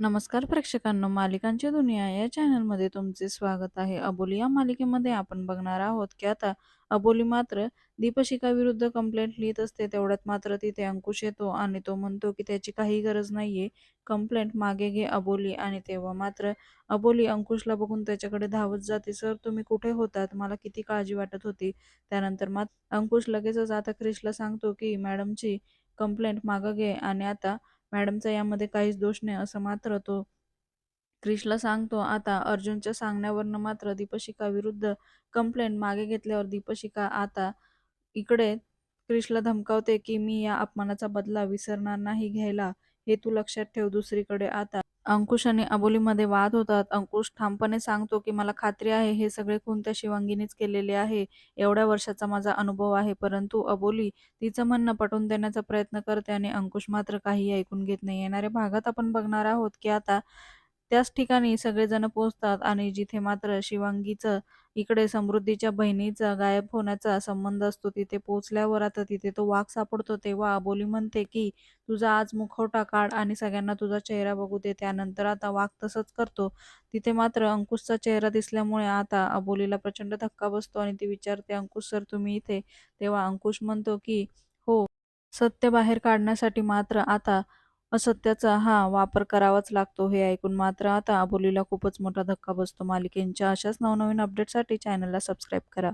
नमस्कार प्रेक्षकांनो, मालिकांची दुनिया या चॅनलमध्ये तुमचे स्वागत आहे. अबोली या मालिकेमध्ये आपण बघणार आहोत की आता अबोली मात्र दीपशिखाविरुद्ध कंप्लेंट लिहित असते. तेवढ्यात मात्र तिथे अंकुश येतो आणि तो म्हणतो की त्याची काही गरज नाहीये, कंप्लेंट मागे घे अबोली. आणि तेव्हा मात्र अबोली अंकुशला बघून त्याच्याकडे धावत जाते. सर तुम्ही कुठे होतात? मला किती काळजी वाटत होती. त्यानंतर मात्र अंकुश लगेचच आता क्रिशला सांगतो की मॅडमची कंप्लेंट मागं घे आणि आता मॅडमचा यामध्ये काहीच दोष नाही असं मात्र तो क्रिशला सांगतो. आता अर्जुनच्या सांगण्यावरनं मात्र दीपशिका विरुद्ध कंप्लेंट मागे घेतल्यावर दीपशिका आता इकडे क्रिशला धमकावते की मी या अपमानाचा बदला विसरणार नाही घ्यायला, हे तू लक्षात ठेव. दुसरीकडे आता अंकुश आणि अबोलीमध्ये वाद होतात. अंकुश ठामपणे सांगतो की मला खात्री आहे हे सगळे खून त्या शिवांगीनेच केलेले आहे. एवढ्या वर्षाचा माझा अनुभव आहे. परंतु अबोली तिचं म्हणणं पटवून देण्याचा प्रयत्न करते आणि अंकुश मात्र काही ऐकून घेत नाही. येणाऱ्या भागात आपण बघणार आहोत की आता त्याच ठिकाणी सगळेजण पोहोचतात आणि जिथे मात्र शिवांगीचं इकडे समृद्धीच्या बहिणीचा गायब होण्याचा संबंध असतो तिथे पोहोचल्यावर आता तिथे तो वाघ सापडतो. तेव्हा अबोली म्हणते की तुझा आज मुखवटा काढ आणि सगळ्यांना तुझा चेहरा बघू दे. त्यानंतर आता वाघ तसंच करतो. तिथे मात्र अंकुशचा चेहरा दिसल्यामुळे आता अबोलीला प्रचंड धक्का बसतो आणि ती विचारते अंकुश सर तुम्ही इथे? तेव्हा अंकुश म्हणतो की हो. सत्य बाहेर काढण्यासाठी मात्र आता असत्याचा हा वापर करावाच लागतो. हे ऐकून मात्र आता अबोलीला खूपच मोठा धक्का बसतो. मालिकेंच्या अशाच नवनवीन अपडेटसाठी चॅनलला सबस्क्राईब करा.